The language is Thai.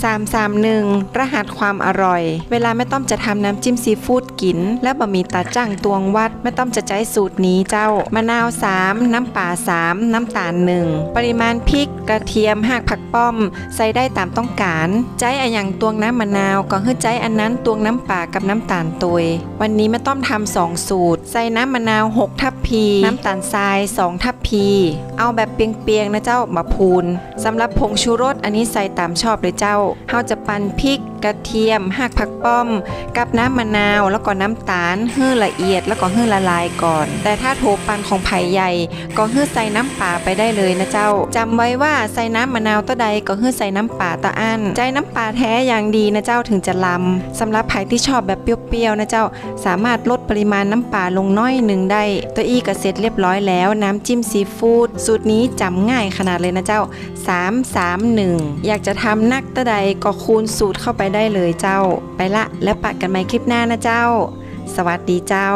331 รหัสความอร่อย เวลาแม่ต้อมจะทำน้ำจิ้มซีฟู้ดกิน และบะหมี่ตาจ้างตวงวัดแม่ต้อมจะใช้สูตรนี้เจ้ามะนาว 3 น้ำป่า 3 น้ำตาล 1 ปริมาณพริกกระเทียมหากผักป้อม ใส่ได้ตามต้องการใจอะอย่างตวงน้ำมะนาวก็คือใจอันนั้นตวงน้ำป่ากับน้ำตาลตัวยวันนี้แม่ต้อมทำสองสูตร ใส่น้ำมะนาว 6 ทัพพี น้ำตาลทราย 2 ทัพพี เอาแบบเปียงๆนะเจ้าบะพูน สำหรับผงชูรสอันนี้ใส่ตามชอบเลยเจ้าเฮาจะปั่นพริกกระเทียมหากผักป้อม กับน้ำมะนาว แล้วก็น้ำตาลเฮือละเอียด แล้วก็เฮือละลายก่อน แต่ถ้าโถปันของไผ่ใหญ่ ก็เฮือใส่น้ำป่าไปได้เลยนะเจ้าจำไว้ว่าใส่น้ำมะนาวตะใดก็เฮือใส่น้ำป่าตะอันใจน้ำป่าแท้อย่างดีนะเจ้าถึงจะลำสำหรับไผ่ที่ชอบแบบเปรี้ยวๆนะเจ้า สามารถลดปริมาณน้ำป่าลงน้อยหนึ่งได้ ตัวอีก็เสร็จเรียบร้อยแล้ว น้ำจิ้มซีฟู้ดสูตรนี้จำง่ายขนาดเลยนะเจ้า331 อยากจะทำนักตะใดก็คูณสูตรเข้าไปได้เลยเจ้า ไปละแล้วปะกันใหม่คลิปหน้านะเจ้า สวัสดีเจ้า